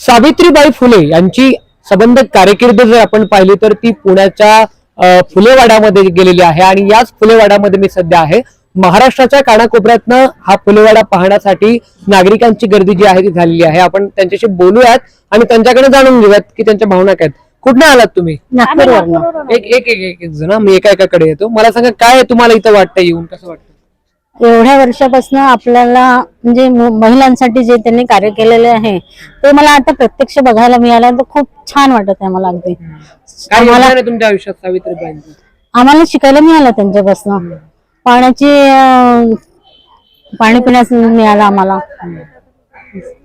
सावित्रीबाई फुले यांची संबंध कारकीर्द जर आपण पाहिली तर ती पुण्याच्या फुलेवाड्यामध्ये गेलेली आहे आणि याच फुलेवाड्यामध्ये मी सध्या आहे. महाराष्ट्राच्या कानाकोपऱ्यातनं हा फुलेवाडा पाहण्यासाठी नागरिकांची गर्दी जी आहे ती झालेली आहे. आपण त्यांच्याशी बोलूयात आणि त्यांच्याकडे जाणून घेऊयात की त्यांच्या भावना काय आहेत. कुठनं आलात तुम्ही? एक एक एक एक जण मी एका एकाकडे येतो. मला सांगा काय तुम्हाला इथं वाटतं येऊन? कसं वाटतं एवढ्या वर्षापासून आपल्याला म्हणजे महिलांसाठी जे त्यांनी कार्य केलेले आहे ते मला आता प्रत्यक्ष बघायला मिळालं तर खूप छान वाटत आहे मला अगदी. आम्हाला तुमच्या आयुष्यात सावित्रीबाईंचं आम्हाला शिकायला मिळालं त्यांच्यापासून. पाण्याची पाणी पिण्यास मिळालं आम्हाला.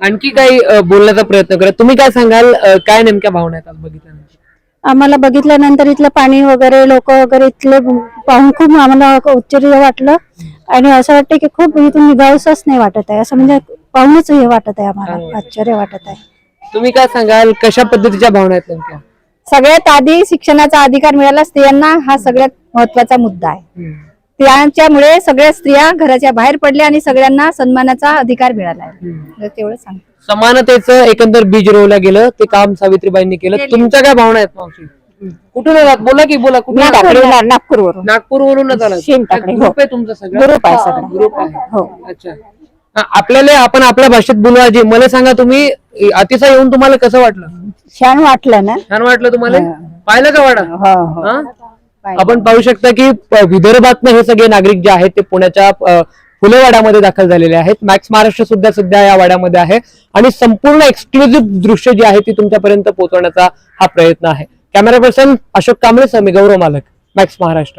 आणखी काही बोलण्याचा प्रयत्न करा. तुम्ही काय सांगाल? काय नेमक्या भावना आहेत बघितल्यानंतर? आम्हाला बघितल्यानंतर इथलं पाणी वगैरे लोक वगैरे इथले पाहून खूप आम्हाला आश्चर्य वाटलं. आणि असं वाटतं की खूप इथून निघावसंच नाही वाटत आहे. असं म्हणजे पाहूनच हे वाटत आहे आम्हाला. आश्चर्य वाटत आहे. तुम्ही काय सांगाल? कशा पद्धतीच्या भावना आहेत नेमक्या? सगळ्यात आधी शिक्षणाचा अधिकार मिळाला स्त्रियांना हा सगळ्यात महत्त्वाचा मुद्दा आहे. त्यांच्यामुळे सगळ्या स्त्रिया घराच्या बाहेर पडल्या आणि सगळ्यांना सन्मानाचा अधिकार मिळाला आहे. तर तेवढं सांग समानतेचं एकंदर बीज रोवलं गेलं ते काम सावित्रीबाईंनी केलं. तुमच्या काय भावना आहेत मावशी? कुठून आलात बोला की बोला कुठून आलात? नागपूरवरून नागपूरवरूनच आलात शेणटाकळी, हो. ग्रुप आहे तुमचा सगळं? ग्रुप आहे सगळा. ग्रुप आहे. हो. अच्छा. हा, आपल्याला आपण आपल्या भाषेत बोलू आजी मला सांगा तुम्ही अतिशय येऊन तुम्हाला कसं वाटलं? छान वाटलं ना? छान वाटलं तुम्हाला? पाहिलं का वाडा? हो हो. हा? आपण पाहू शकता की प- विदर्भातनं हे सगळे नागरिक जे आहेत ते पुण्याच्या अ, फुलेवाड्यामध्ये दाखल झालेले आहेत. मॅक्स महाराष्ट्र सुद्धा सध्या या वाड्यामध्ये आहे. आणि संपूर्ण एक्सक्लुझिव्ह दृश्य जी आहे ती तुमच्यापर्यंत पोहोचवण्याचा हा प्रयत्न आहे. कॅमेरा पर्सन अशोक कांबळे समी मी गौरव मालक मॅक्स महाराष्ट्र